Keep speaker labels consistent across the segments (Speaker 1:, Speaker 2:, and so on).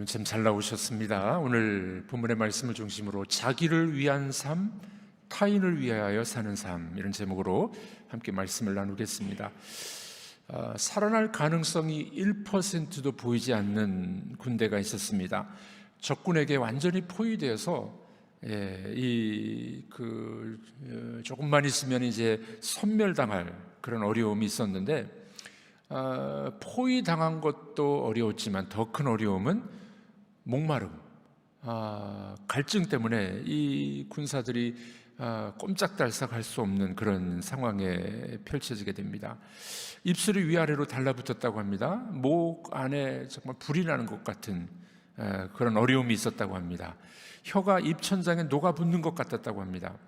Speaker 1: 여러분 참 잘 나오셨습니다. 오늘 본문의 말씀을 중심으로 자기를 위한 삶, 타인을 위하여 사는 삶 이런 제목으로 함께 말씀을 나누겠습니다. 아, 살아날 가능성이 1%도 보이지 않는 군대가 있었습니다. 적군에게 완전히 포위되어서 예, 이그 어, 조금만 있으면 이제 섬멸당할 그런 어려움이 있었는데 아, 포위 당한 것도 어려웠지만 더 큰 어려움은 목마름, 아, 갈증 때문에 이 군사들이 아, 꼼짝달싹할 수 없는 그런 상황에 펼쳐지게 됩니다. 입술이 위아래로 달라붙었다고 합니다. 목 안에 정말 불이 나는 것 같은 에, 그런 어려움이 있었다고 합니다. 혀가 입천장에 녹아붙는 것 같았다고 합니다.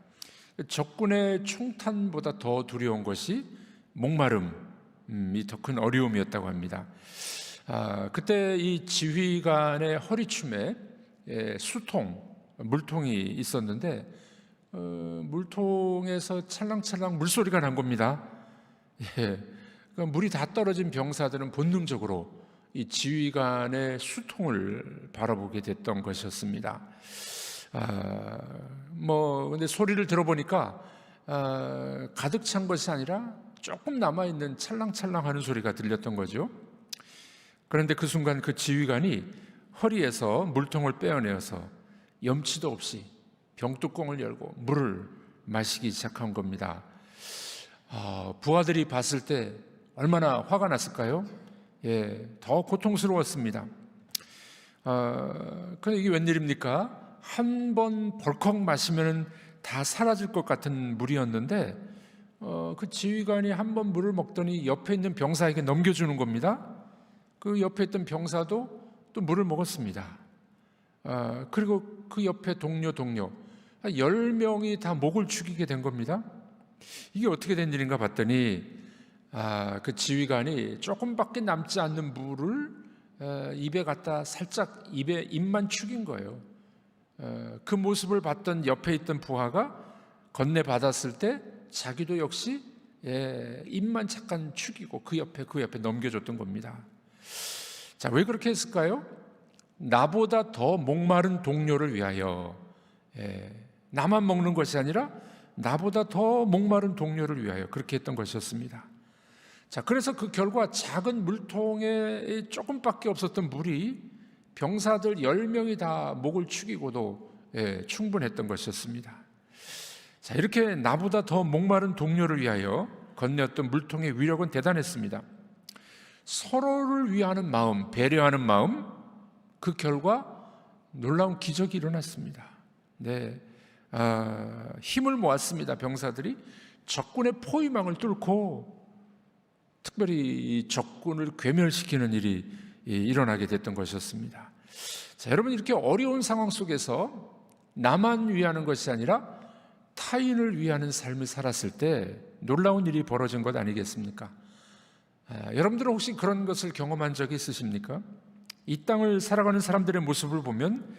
Speaker 1: 적군의 총탄보다 더 두려운 것이 목마름이 더 큰 어려움이었다고 합니다. 아, 그때 이 지휘관의 허리춤에 예, 수통, 물통이 있었는데 어, 물통에서 찰랑찰랑 물소리가 난 겁니다. 예, 그러니까 물이 다 떨어진 병사들은 본능적으로 이 지휘관의 수통을 바라보게 됐던 것이었습니다. 아, 뭐 근데 소리를 들어보니까 아, 가득 찬 것이 아니라 조금 남아 있는 찰랑찰랑하는 소리가 들렸던 거죠. 그런데 그 순간 그 지휘관이 허리에서 물통을 빼어내어서 염치도 없이 병뚜껑을 열고 물을 마시기 시작한 겁니다. 아, 부하들이 봤을 때 얼마나 화가 났을까요? 예, 더 고통스러웠습니다. 아, 근데 이게 웬일입니까? 한 번 벌컥 마시면 다 사라질 것 같은 물이었는데, 어, 그 지휘관이 한 번 물을 먹더니 옆에 있는 병사에게 넘겨주는 겁니다. 그 옆에 있던 병사도 또 물을 먹었습니다. 아, 그리고 그 옆에 동료, 동료, 한 10명이 다 목을 축이게 된 겁니다. 이게 어떻게 된 일인가 봤더니, 아, 그 지휘관이 조금밖에 남지 않는 물을 에, 입에 갖다 살짝 입에 입만 축인 거예요. 에, 그 모습을 봤던 옆에 있던 부하가 건네 받았을 때 자기도 역시 예, 입만 잠깐 축이고 그 옆에 그 옆에 넘겨줬던 겁니다. 자, 왜 그렇게 했을까요? 나보다 더 목마른 동료를 위하여 예, 나만 먹는 것이 아니라 나보다 더 목마른 동료를 위하여 그렇게 했던 것이었습니다. 자, 그래서 그 결과 작은 물통에 조금밖에 없었던 물이 병사들 10명이 다 목을 축이고도 예, 충분했던 것이었습니다. 자, 이렇게 나보다 더 목마른 동료를 위하여 건네었던 물통의 위력은 대단했습니다. 서로를 위하는 마음, 배려하는 마음, 그 결과 놀라운 기적이 일어났습니다. 네, 아, 힘을 모았습니다. 병사들이 적군의 포위망을 뚫고 특별히 이 적군을 괴멸시키는 일이 일어나게 됐던 것이었습니다. 자, 여러분 이렇게 어려운 상황 속에서 나만 위하는 것이 아니라 타인을 위하는 삶을 살았을 때 놀라운 일이 벌어진 것 아니겠습니까? 아, 여러분들은 혹시 그런 것을 경험한 적이 있으십니까? 이 땅을 살아가는 사람들의 모습을 보면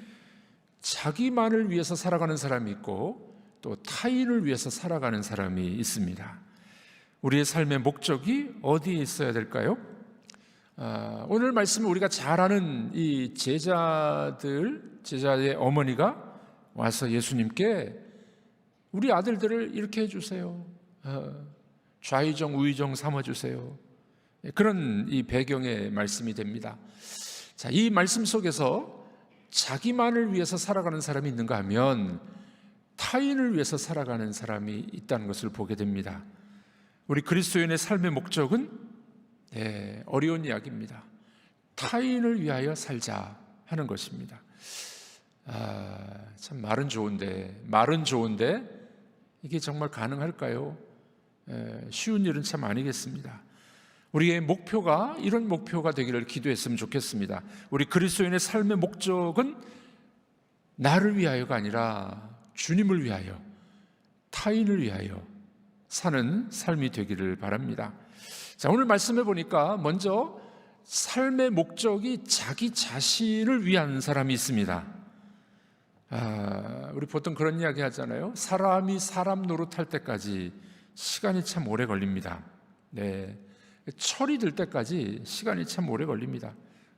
Speaker 1: 자기만을 위해서 살아가는 사람이 있고 또 타인을 위해서 살아가는 사람이 있습니다. 우리의 삶의 목적이 어디에 있어야 될까요? 아, 오늘 말씀은 우리가 잘 아는 이 제자들, 제자의 어머니가 와서 예수님께 우리 아들들을 이렇게 해주세요. 어, 좌의정, 우의정 삼아주세요. 그런 이 배경의 말씀이 됩니다. 자, 이 말씀 속에서 자기만을 위해서 살아가는 사람이 있는가 하면 타인을 위해서 살아가는 사람이 있다는 것을 보게 됩니다. 우리 그리스도인의 삶의 목적은 예, 어려운 이야기입니다. 타인을 위하여 살자 하는 것입니다. 아, 참 말은 좋은데 말은 좋은데 이게 정말 가능할까요? 예, 쉬운 일은 참 아니겠습니다. 우리의 목표가 이런 목표가 되기를 기도했으면 좋겠습니다. 우리 그리스도인의 삶의 목적은 나를 위하여가 아니라 주님을 위하여, 타인을 위하여 사는 삶이 되기를 바랍니다. 자, 오늘 말씀해 보니까 먼저 삶의 목적이 자기 자신을 위한 사람이 있습니다. 아, 우리 보통 그런 이야기 하잖아요. 사람이 사람 노릇할 때까지 시간이 참 오래 걸립니다. 네. 철이 들 때까지 시간이 참 오래 걸립니다.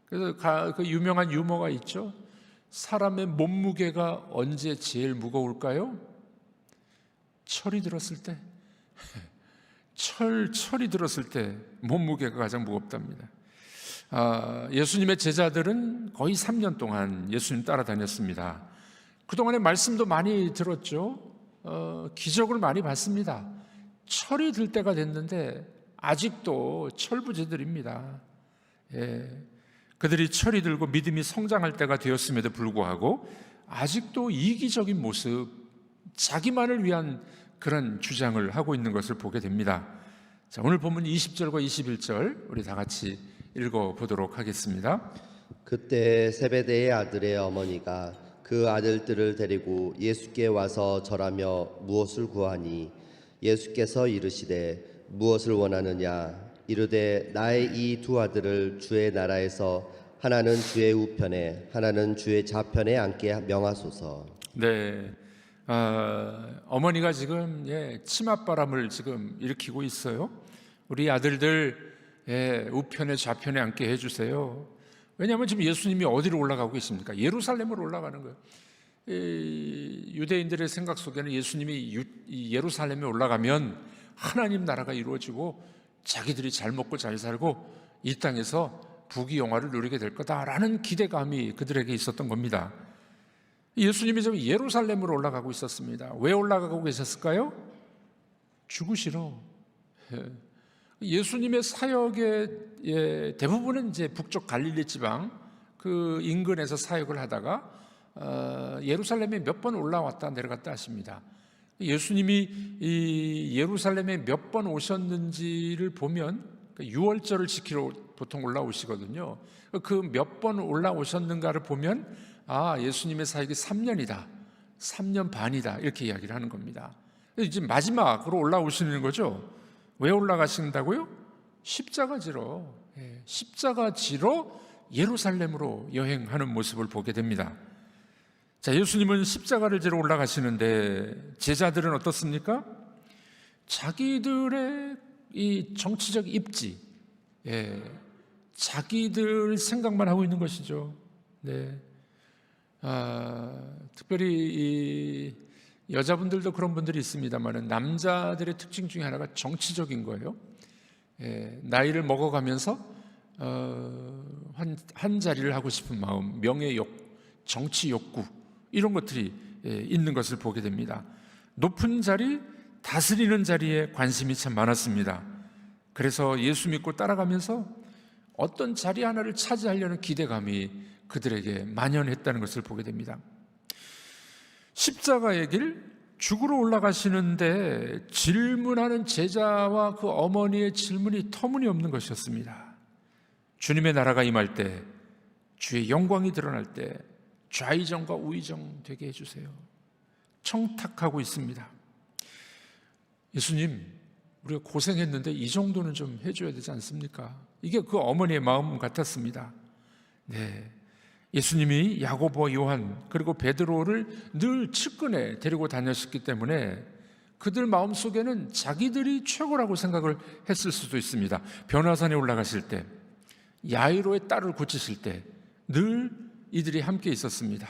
Speaker 1: 그래서 가- 그 유명한 유머가 있죠. 사람의 몸무게가 언제 제일 무거울까요? 철이 들었을 때. 철, 철이 들었을 때 몸무게가 가장 무겁답니다. 아, 예수님의 제자들은 거의 3년 동안 예수님 따라다녔습니다. 그동안에 말씀도 많이 들었죠. 어, 기적을 많이 봤습니다. 철이 들 때가 됐는데 아직도 철부지들입니다. 예. 그들이 철이 들고 믿음이 성장할 때가 되었음에도 불구하고 아직도 이기적인 모습, 자기만을 위한 그런 주장을 하고 있는 것을 보게 됩니다. 자, 오늘 본문 20절과 21절 우리 다 같이 읽어 보도록 하겠습니다.
Speaker 2: 그때 세베대의 아들의 어머니가 그 아들들을 데리고 예수께 와서 절하며 무엇을 구하니 예수께서 이르시되 무엇을 원하느냐 이르되 나의 이 두 아들을 주의 나라에서 하나는 주의 우편에 하나는 주의 좌편에 앉게 명하소서
Speaker 1: 네. 아, 어머니가 지금 예, 치맛바람을 지금 일으키고 있어요. 우리 아들들 예, 우편에 좌편에 앉게 해주세요. 왜냐하면 지금 예수님이 어디로 올라가고 계십니까? 예루살렘으로 올라가는 거예요. 이 유대인들의 생각 속에는 예수님이 유- 이 예루살렘에 올라가면 하나님 나라가 이루어지고 자기들이 잘 먹고 잘 살고 이 땅에서 부귀 영화를 누리게 될 거다라는 기대감이 그들에게 있었던 겁니다. 예수님이 지금 예루살렘으로 올라가고 있었습니다. 왜 올라가고 계셨을까요? 죽으시러. 예. 예수님의 사역의 예, 대부분은 이제 북쪽 갈릴리 지방 그 인근에서 사역을 하다가 어, 예루살렘에 몇 번 올라왔다 내려갔다 하십니다. 예수님이 이 예루살렘에 몇 번 오셨는지를 보면 그 유월절을 지키러 보통 올라오시거든요. 그 몇 번 올라오셨는가를 보면 아 예수님의 사역이 3년이다, 3년 반이다 이렇게 이야기를 하는 겁니다. 이제 마지막으로 올라오시는 거죠. 왜 올라가신다고요? 십자가 지러 예, 십자가 지러 예루살렘으로 여행하는 모습을 보게 됩니다. 자, 예수님은 십자가를 지러 올라가시는데 제자들은 어떻습니까? 자기들의 이 정치적 입지, 예, 자기들 생각만 하고 있는 것이죠. 네. 아, 특별히 이 여자분들도 그런 분들이 있습니다만은 남자들의 특징 중에 하나가 정치적인 거예요. 예, 나이를 먹어가면서 어, 한, 한 자리를 하고 싶은 마음, 명예 욕, 정치 욕구 이런 것들이 예, 있는 것을 보게 됩니다. 높은 자리, 다스리는 자리에 관심이 참 많았습니다. 그래서 예수 믿고 따라가면서 어떤 자리 하나를 차지하려는 기대감이 그들에게 만연했다는 것을 보게 됩니다. 십자가의 길 죽으러 올라가시는데 질문하는 제자와 그 어머니의 질문이 터무니없는 것이었습니다. 주님의 나라가 임할 때 주의 영광이 드러날 때 좌의정과 우의정 되게 해주세요. 청탁하고 있습니다. 예수님, 우리가 고생했는데 이 정도는 좀 해줘야 되지 않습니까? 이게 그 어머니의 마음 같았습니다. 네. 예수님이 야고보와 요한 그리고 베드로를 늘 측근에 데리고 다녔기 때문에 그들 마음 속에는 자기들이 최고라고 생각을 했을 수도 있습니다. 변화산에 올라가실 때, 야이로의 딸을 고치실 때 늘 이들이 함께 있었습니다.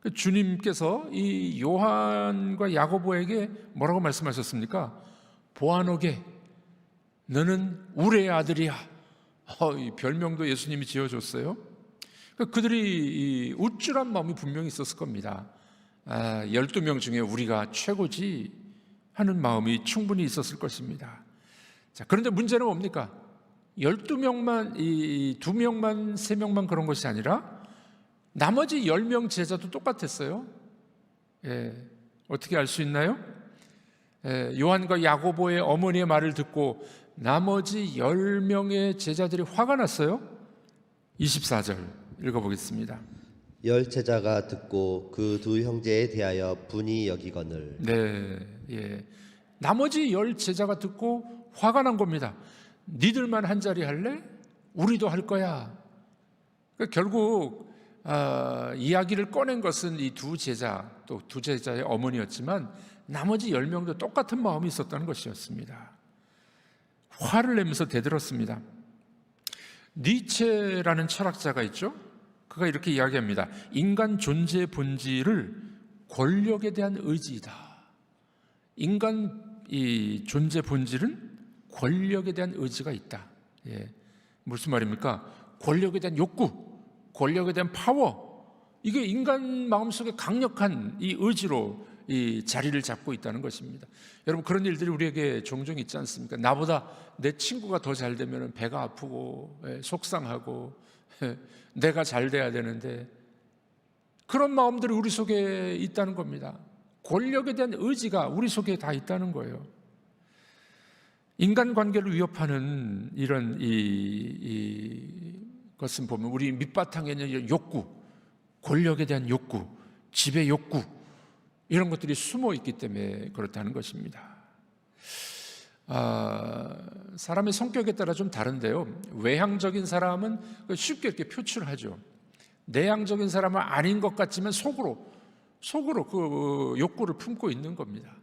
Speaker 1: 그 주님께서 이 요한과 야고보에게 뭐라고 말씀하셨습니까? 보아노게 너는 우리의 아들이야. 어, 이 별명도 예수님이 지어줬어요. 그 그들이 이 우쭐한 마음이 분명히 있었을 겁니다. 아, 12명 중에 우리가 최고지 하는 마음이 충분히 있었을 것입니다. 자, 그런데 문제는 뭡니까? 12명만, 이 2명만, 3명만 그런 것이 아니라 나머지 10명 제자도 똑같았어요. 예, 어떻게 알 수 있나요? 예, 요한과 야고보의 어머니의 말을 듣고 나머지 10명의 제자들이 화가 났어요. 24절 읽어보겠습니다.
Speaker 2: 열 제자가 듣고 그 두 형제에 대하여 분이 여기거늘
Speaker 1: 네, 예. 나머지 열 제자가 듣고 화가 난 겁니다. 니들만 한 자리 할래? 우리도 할 거야. 그러니까 결국 아, 이야기를 꺼낸 것은 이 두 제자 또 두 제자의 어머니였지만 나머지 열 명도 똑같은 마음이 있었다는 것이었습니다. 화를 내면서 대들었습니다. 니체라는 철학자가 있죠. 그가 이렇게 이야기합니다. 인간 존재의 본질을 권력에 대한 의지이다. 인간 이 존재 본질은 권력에 대한 의지가 있다. 예. 무슨 말입니까? 권력에 대한 욕구, 권력에 대한 파워. 이게 인간 마음속에 강력한 이 의지로 이 자리를 잡고 있다는 것입니다. 여러분 그런 일들이 우리에게 종종 있지 않습니까? 나보다 내 친구가 더 잘 되면 배가 아프고 예, 속상하고 예, 내가 잘 돼야 되는데 그런 마음들이 우리 속에 있다는 겁니다. 권력에 대한 의지가 우리 속에 다 있다는 거예요. 인간 관계를 위협하는 이런 이, 이 것은 보면 우리 밑바탕에 있는 욕구, 권력에 대한 욕구, 지배 욕구 이런 것들이 숨어 있기 때문에 그렇다는 것입니다. 아, 사람의 성격에 따라 좀 다른데요. 외향적인 사람은 쉽게 이렇게 표출하죠. 내향적인 사람은 아닌 것 같지만 속으로 속으로 그 욕구를 품고 있는 겁니다.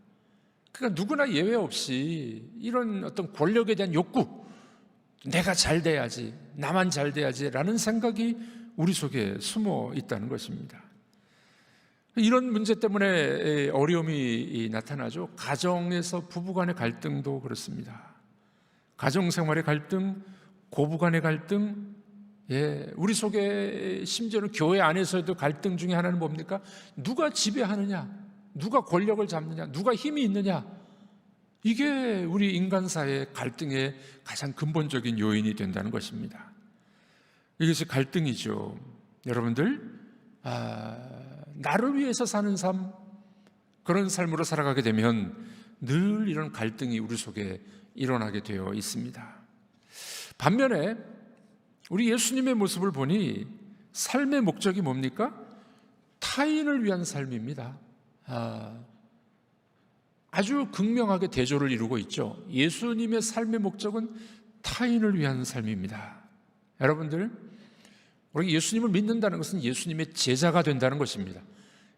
Speaker 1: 그러니까 누구나 예외 없이 이런 어떤 권력에 대한 욕구, 내가 잘 돼야지, 나만 잘 돼야지라는 생각이 우리 속에 숨어 있다는 것입니다. 이런 문제 때문에 어려움이 나타나죠. 가정에서 부부 간의 갈등도 그렇습니다. 가정 생활의 갈등, 고부 간의 갈등, 예, 우리 속에 심지어는 교회 안에서도 갈등 중에 하나는 뭡니까? 누가 지배하느냐? 누가 권력을 잡느냐? 누가 힘이 있느냐? 이게 우리 인간사의 갈등의 가장 근본적인 요인이 된다는 것입니다. 이것이 갈등이죠. 여러분들, 아, 나를 위해서 사는 삶, 그런 삶으로 살아가게 되면 늘 이런 갈등이 우리 속에 일어나게 되어 있습니다. 반면에 우리 예수님의 모습을 보니 삶의 목적이 뭡니까? 타인을 위한 삶입니다. 아, 아주 극명하게 대조를 이루고 있죠. 예수님의 삶의 목적은 타인을 위한 삶입니다. 여러분들, 우리 예수님을 믿는다는 것은 예수님의 제자가 된다는 것입니다.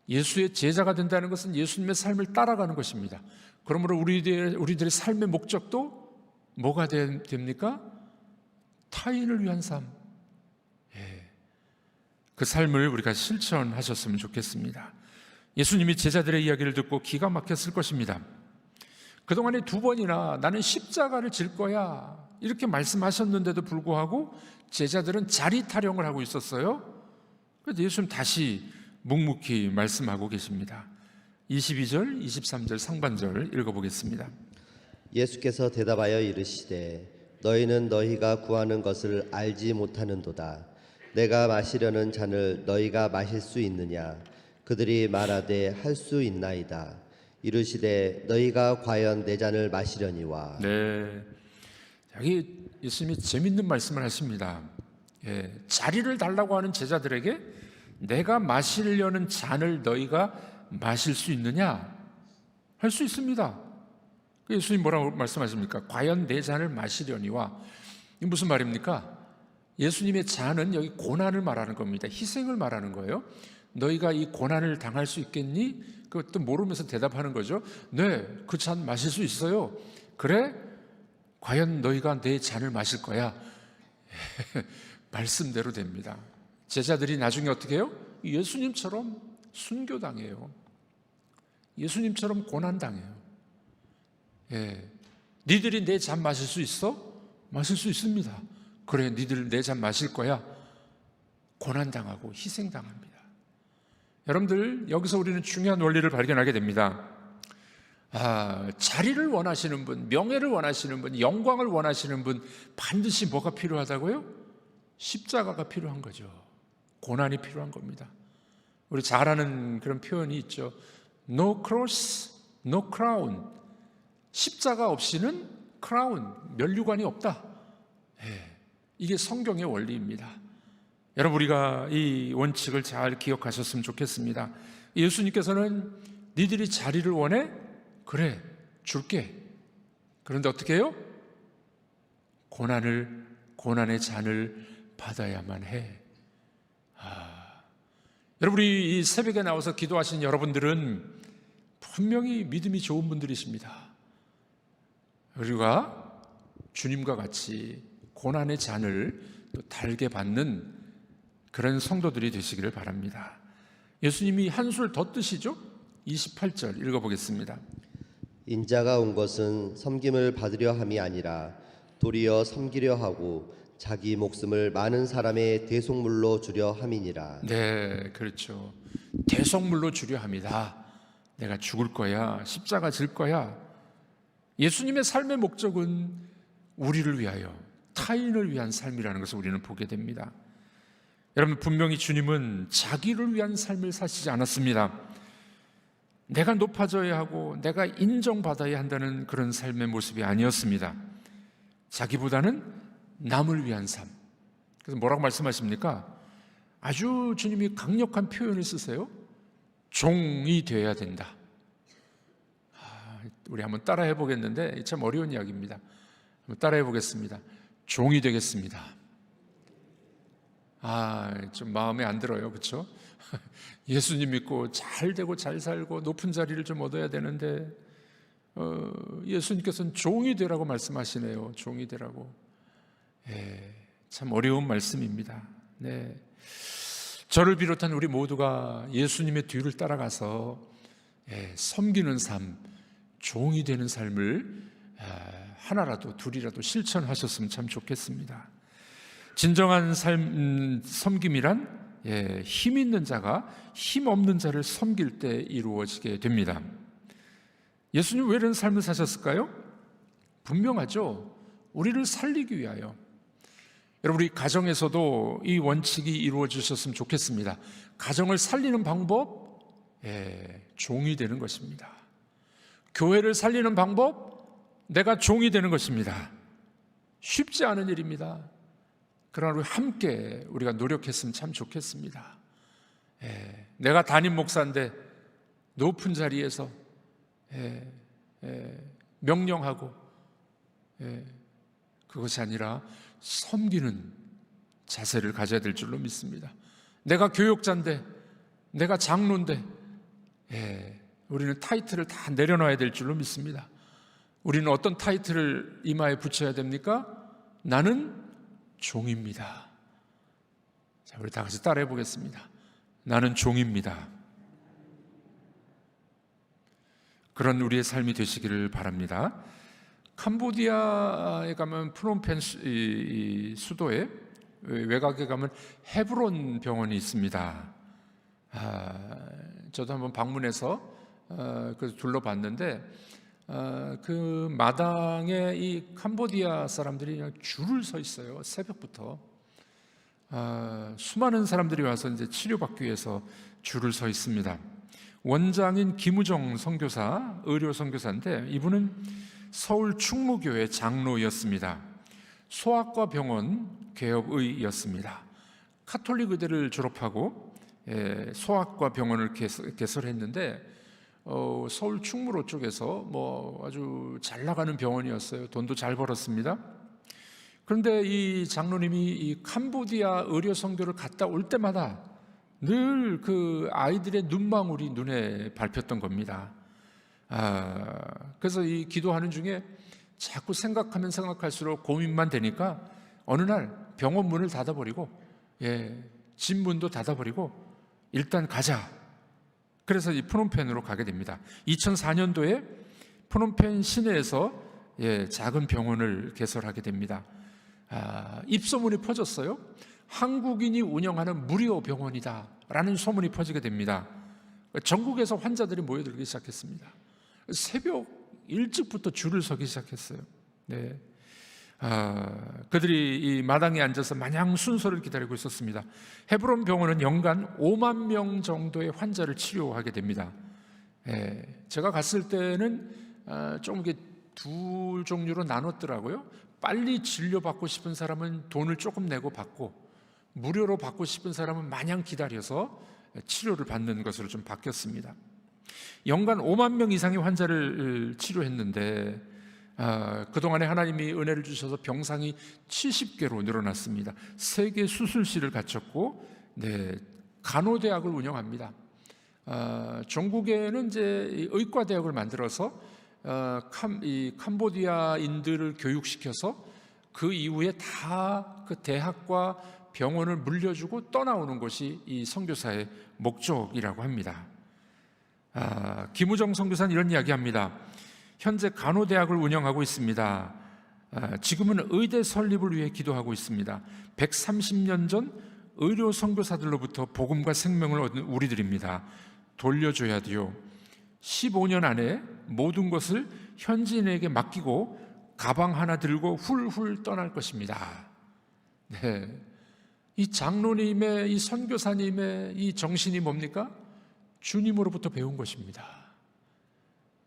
Speaker 1: 예수의 제자가 된다는 것은 예수님의 삶을 따라가는 것입니다. 그러므로 우리들, 우리들의 삶의 목적도 뭐가 되- 됩니까? 타인을 위한 삶. 예. 그 삶을 우리가 실천하셨으면 좋겠습니다. 예수님이 제자들의 이야기를 듣고 기가 막혔을 것입니다. 그동안에 두 번이나 나는 십자가를 질 거야. 이렇게 말씀하셨는데도 불구하고 제자들은 자리 타령을 하고 있었어요. 그래서 예수님 다시 묵묵히 말씀하고 계십니다. 22절, 23절 상반절 읽어보겠습니다.
Speaker 2: 예수께서 대답하여 이르시되 너희는 너희가 구하는 것을 알지 못하는도다 내가 마시려는 잔을 너희가 마실 수 있느냐 그들이 말하되 할 수 있나이다 이르시되 너희가 과연 내 잔을 마시려니와
Speaker 1: 네. 여기 예수님이 재밌는 말씀을 하십니다. 예, 자리를 달라고 하는 제자들에게 내가 마시려는 잔을 너희가 마실 수 있느냐? 할 수 있습니다. 그 예수님 뭐라고 말씀하십니까? 과연 내 잔을 마시려니와 이 무슨 말입니까? 예수님의 잔은 여기 고난을 말하는 겁니다. 희생을 말하는 거예요. 너희가 이 고난을 당할 수 있겠니? 그것도 모르면서 대답하는 거죠. 네, 그 잔 마실 수 있어요. 그래? 과연 너희가 내 잔을 마실 거야? 말씀대로 됩니다. 제자들이 나중에 어떻게 해요? 예수님처럼 순교당해요. 예수님처럼 고난당해요. 예. 니들이 내 잔 마실 수 있어? 마실 수 있습니다. 그래, 니들 내 잔 마실 거야? 고난당하고 희생당합니다. 여러분들, 여기서 우리는 중요한 원리를 발견하게 됩니다. 아, 자리를 원하시는 분, 명예를 원하시는 분, 영광을 원하시는 분, 반드시 뭐가 필요하다고요? 십자가가 필요한 거죠. 고난이 필요한 겁니다. 우리 잘 아는 그런 표현이 있죠. No cross, no crown. 십자가 없이는 크라운, 면류관이 없다. 예, 이게 성경의 원리입니다. 여러분 우리가 이 원칙을 잘 기억하셨으면 좋겠습니다. 예수님께서는 니들이 자리를 원해? 그래, 줄게. 그런데 어떻게 해요? 고난을 고난의 잔을 받아야만 해. 아, 여러분 우리 이 새벽에 나와서 기도하신 여러분들은 분명히 믿음이 좋은 분들이십니다. 우리가 주님과 같이 고난의 잔을 또 달게 받는 그런 성도들이 되시기를 바랍니다. 예수님이 한술 더 뜨시죠? 28절 읽어보겠습니다.
Speaker 2: 인자가 온 것은 섬김을 받으려 함이 아니라 도리어 섬기려 하고 자기 목숨을 많은 사람의 대속물로 주려 함이니라.
Speaker 1: 네, 그렇죠. 대성물로 주려 합니다. 내가 죽을 거야. 십자가 질 거야. 예수님의 삶의 목적은 우리를 위하여 타인을 위한 삶이라는 것을 우리는 보게 됩니다. 여러분 분명히 주님은 자기를 위한 삶을 사시지 않았습니다. 내가 높아져야 하고 내가 인정받아야 한다는 그런 삶의 모습이 아니었습니다. 자기보다는 남을 위한 삶. 그래서 뭐라고 말씀하십니까? 아주 주님이 강력한 표현을 쓰세요. 종이 되어야 된다. 아, 우리 한번 따라해 보겠는데 참 어려운 이야기입니다. 한번 따라해 보겠습니다. 종이 되겠습니다. 아, 좀 마음에 안 들어요. 그렇죠? 예수님 믿고 잘 되고 잘 살고 높은 자리를 좀 얻어야 되는데 어, 예수님께서는 종이 되라고 말씀하시네요. 종이 되라고. 예, 참 어려운 말씀입니다. 네. 저를 비롯한 우리 모두가 예수님의 뒤를 따라가서 예, 섬기는 삶, 종이 되는 삶을 아, 하나라도 둘이라도 실천하셨으면 참 좋겠습니다. 진정한 삶 음, 섬김이란 예, 힘 있는 자가 힘 없는 자를 섬길 때 이루어지게 됩니다. 예수님 왜 이런 삶을 사셨을까요? 분명하죠. 우리를 살리기 위하여. 여러분 우리 가정에서도 이 원칙이 이루어지셨으면 좋겠습니다. 가정을 살리는 방법, 예, 종이 되는 것입니다. 교회를 살리는 방법, 내가 종이 되는 것입니다. 쉽지 않은 일입니다. 그러나 우리 함께 우리가 노력했으면 참 좋겠습니다. 예, 내가 담임 목사인데 높은 자리에서 예, 예, 명령하고 예, 그것이 아니라 섬기는 자세를 가져야 될 줄로 믿습니다. 내가 교육자인데, 내가 장로인데, 예, 우리는 타이틀을 다 내려놔야 될 줄로 믿습니다. 우리는 어떤 타이틀을 이마에 붙여야 됩니까? 나는 종입니다. 자, 우리 다 같이 따라해 보겠습니다. 나는 종입니다. 그런 우리의 삶이 되시기를 바랍니다. 캄보디아에 가면 프놈펜 수도에 외곽에 가면 헤브론 병원이 있습니다. 아, 저도 한번 방문해서 아, 그 둘러봤는데 아, 그 마당에 이 캄보디아 사람들이 그냥 줄을 서 있어요. 새벽부터 아, 수많은 사람들이 와서 이제 치료받기 위해서 줄을 서 있습니다. 원장인 김우정 선교사, 의료 선교사인데 이분은 서울 충무교회 장로였습니다. 소아과 병원 개업의였습니다. 카톨릭 의대를 졸업하고 예, 소아과 병원을 개설, 개설했는데 어, 서울 충무로 쪽에서 뭐 아주 잘 나가는 병원이었어요. 돈도 잘 벌었습니다. 그런데 이 장로님이 이 캄보디아 의료 선교를 갔다 올 때마다 늘 그 아이들의 눈망울이 눈에 밟혔던 겁니다. 아, 그래서 이 기도하는 중에 자꾸 생각하면 생각할수록 고민만 되니까 어느 날 병원 문을 닫아버리고 예, 집 문도 닫아버리고 일단 가자. 그래서 이 프놈펜으로 가게 됩니다. 2004년도에 프놈펜 시내에서 예, 작은 병원을 개설하게 됩니다. 아, 입소문이 퍼졌어요. 한국인이 운영하는 무료 병원이다라는 소문이 퍼지게 됩니다. 전국에서 환자들이 모여들기 시작했습니다. 새벽 일찍부터 줄을 서기 시작했어요. 네. 아, 그들이 이 마당에 앉아서 마냥 순서를 기다리고 있었습니다. 헤브론 병원은 연간 5만 명 정도의 환자를 치료하게 됩니다. 예, 제가 갔을 때는 아, 좀 이게 두 종류로 나눴더라고요. 빨리 진료받고 싶은 사람은 돈을 조금 내고 받고 무료로 받고 싶은 사람은 마냥 기다려서 치료를 받는 것으로 좀 바뀌었습니다. 연간 5만 명 이상의 환자를 치료했는데 아, 그동안에 하나님이 은혜를 주셔서 병상이 70개로 늘어났습니다. 세개 수술실을 갖췄고 네, 간호대학을 운영합니다. 아, 전국에는 이제 이 의과대학을 만들어서 어, 캄, 이 캄보디아인들을 교육시켜서 그 이후에 다 그 대학과 병원을 물려주고 떠나오는 것이 이 선교사의 목적이라고 합니다. 아, 김우정 선교사는 이런 이야기합니다. 현재 간호대학을 운영하고 있습니다. 아, 지금은 의대 설립을 위해 기도하고 있습니다. 130년 전 의료 선교사들로부터 복음과 생명을 얻은 우리들입니다. 돌려줘야 돼요. 15년 안에 모든 것을 현지인에게 맡기고 가방 하나 들고 훌훌 떠날 것입니다. 네. 이 장로님의 이 선교사님의 이 정신이 뭡니까? 주님으로부터 배운 것입니다.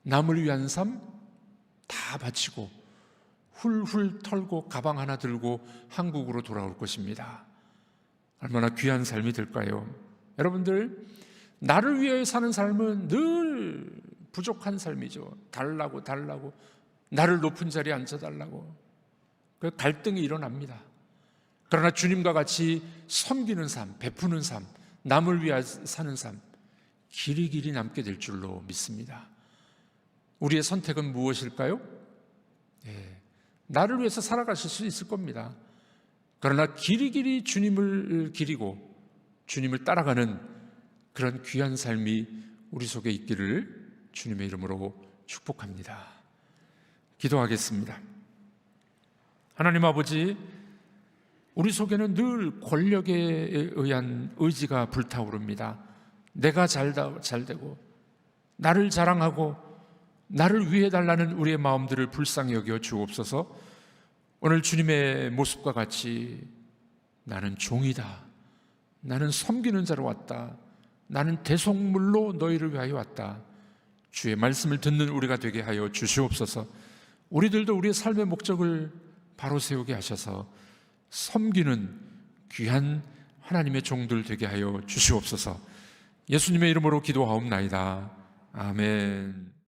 Speaker 1: 남을 위한 삶 다 바치고 훌훌 털고 가방 하나 들고 한국으로 돌아올 것입니다. 얼마나 귀한 삶이 될까요? 여러분들 나를 위해 사는 삶은 늘 부족한 삶이죠. 달라고 달라고 나를 높은 자리에 앉혀달라고 그 갈등이 일어납니다. 그러나 주님과 같이 섬기는 삶, 베푸는 삶, 남을 위해 사는 삶 길이 길이 남게 될 줄로 믿습니다. 우리의 선택은 무엇일까요? 예, 나를 위해서 살아가실 수 있을 겁니다. 그러나 길이 길이 주님을 기리고 주님을 따라가는 그런 귀한 삶이 우리 속에 있기를 주님의 이름으로 축복합니다. 기도하겠습니다. 하나님 아버지, 우리 속에는 늘 권력에 의한 의지가 불타오릅니다. 내가 잘, 잘 되고, 나를 자랑하고, 나를 위해 달라는 우리의 마음들을 불쌍히 여겨 주옵소서 오늘 주님의 모습과 같이 나는 종이다. 나는 섬기는 자로 왔다. 나는 대속물로 너희를 위하여 왔다. 주의 말씀을 듣는 우리가 되게 하여 주시옵소서. 우리들도 우리의 삶의 목적을 바로 세우게 하셔서 섬기는 귀한 하나님의 종들 되게 하여 주시옵소서. 예수님의 이름으로 기도하옵나이다. 아멘.